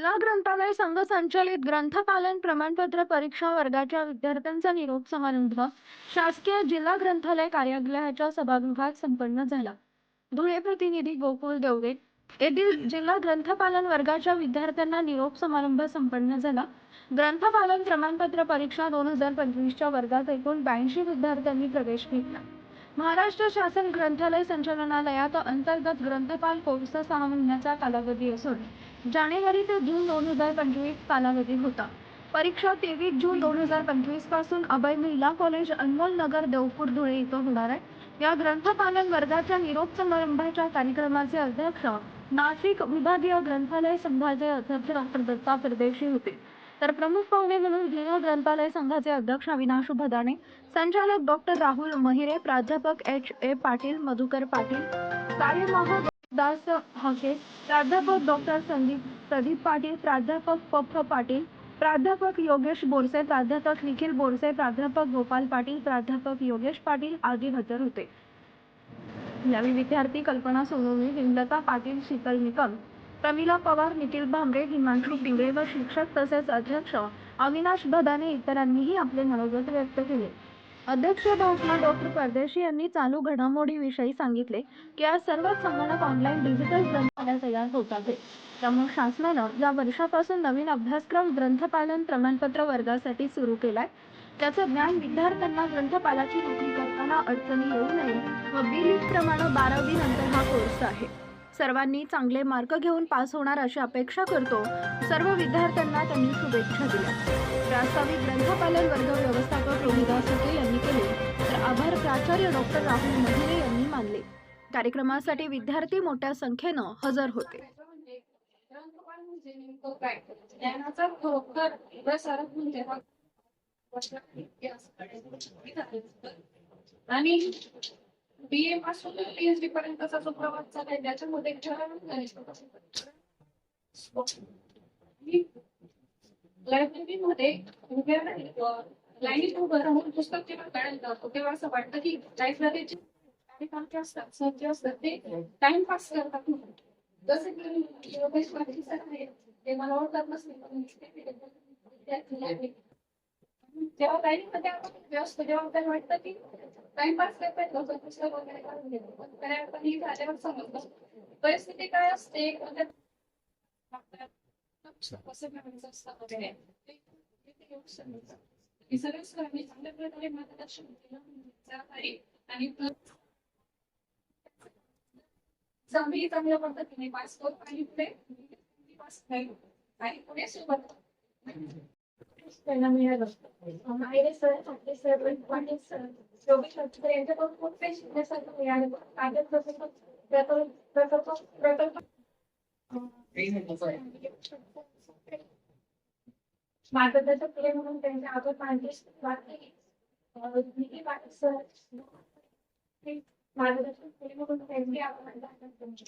जिल्हा ग्रंथालय संघ संचलित ग्रंथपालन प्रमाणपत्र परीक्षा वर्गाच्या विद्यार्थ्यांचा निरोप समारंभ शासकीय जिल्हा ग्रंथालय कार्यालयाच्या सभागृहात संपन्न झाला. धुळे प्रतिनिधी गोकुळ देवरे येथील जिल्हा ग्रंथपालन वर्गाच्या विद्यार्थ्यांना निरोप समारंभ संपन्न झाला. ग्रंथपालन प्रमाणपत्र परीक्षा दोन हजार पंचवीसच्या वर्गात एकूण ब्याऐंशी विद्यार्थ्यांनी प्रवेश घेतला. महाराष्ट्र शासन ग्रंथालय संचालनालयात अंतर्गत ग्रंथपाल कोर्सचा सहा महिन्याचा कालावधी असून जानेवारी ते जून दोन हजार पंचवीस कालावधी होता. परीक्षा तेवीस जून दोन हजार पंचवीसपासून अभय महिला कॉलेज अनमोल नगर देवपूर धुळे इथं होणार आहे. या ग्रंथपालन वर्गाच्या निरोप समारंभाच्या कार्यक्रमाचे अध्यक्ष नाशिक विभागीय ग्रंथालय संघाचे अध्यक्ष डॉक्टर दत्ता परदेशी होते. तर प्रमुख पाहुणे म्हणून जिल्हा ग्रंथालय संघाचे अध्यक्ष अविनाश भदाणे संचालक डॉक्टर राहुल महिरे प्राध्यापक एच ए पाटील मधुकर पाटील कार्यवाह दास हके प्राध्यापक डॉक्टर संदीप प्रदीप पाटील प्राध्यापक पप्प पाटील प्राध्यापक योगेश बोरसे प्राध्यापक निखिल बोरसे प्राध्यापक गोपाल पाटील प्राध्यापक योगेश पाटील आदी हजर होते. यावेळी विद्यार्थी कल्पना सोनवणे विमलता पाटील शीतल निकम प्रमिला पवार निखिल भांबरे हिमांशू पिंगळे व शिक्षक तसेच अध्यक्ष अविनाश भदाने इतरांनीही आपले मनोगत व्यक्त केले. अध्यक्ष भाषणात डॉक्टर परदेशी यांनी चालू घडामोडीविषयी सांगितले की आज सर्वच संगणक ऑनलाईन डिजिटल ग्रंथालय तयार होत आहे. त्यामुळे शासनानं या वर्षापासून नवीन अभ्यासक्रम ग्रंथपालन प्रमाणपत्र वर्गासाठी सुरू केलाय त्याचं ज्ञान विद्यार्थ्यांना ग्रंथपालाची नोकरी करताना अडचणी येऊ नये व बिलिंग प्रमाणे बारावी नंतर हा कोर्स आहे. सर्वांनी चांगले मार्क घेऊन पास होणार अशी अपेक्षा करतो. सर्व विद्यार्थ्यांना त्यांनी शुभेच्छा दिल्या. प्रास्ताविक ग्रंथपालन वर्ग व्यवस्थापक रोहिदास सुके यांनी केले. तर आभार प्राचार्य डॉक्टर राहुल महिरे यांनी मानले. कार्यक्रमासाठी विद्यार्थी मोठ्या संख्येनं हजर होते. आणि बी ए पासून पीएचडी पर्यंतचा जो प्रवास चाललाय त्याच्यामध्ये लायब्ररीमध्ये लाईनीत उभं राहून पुस्तक जेव्हा काढायला जातो तेव्हा असं वाटतं की लायब्ररीचे कार्यक्रम असतात सर जे असतात ते टाइमपास करतात. जसे जसं की योगेश पाटील सर आहेत ते मला ओळखत नसले पण. तेव्हा लाईनीमध्ये आपण व्यस्त. जेव्हा आपल्याला वाटतं की टाइमपास करतायत लोक पुस्तक वगैरे घेतो पण खऱ्या अर्थाने झाल्यावर समजतं परिस्थिती काय असते? म्हणजे कसं असतं वगैरे. हे सगळं चांगल्या प्रकारे मार्गदर्शन केलं आणि प्र- चांगली चांगल्या पद्धतीने आणि पुढे पास नाही आणि पुढे सोबत त्यांना मिळालं माहिती सर आपले सर पाटील सर योगेश पाटील यांच्याकडून खूप काही शिकण्यासारखं मिळालं कागद प्रकल्प प्रकल्प प्रकल्प प्रकल्प मार्गदर्शक केले म्हणून त्यांच्या आगर पाहिजे निधी पाटील सर मार्गदर्शन केले म्हणून त्यांचे आभार मानले.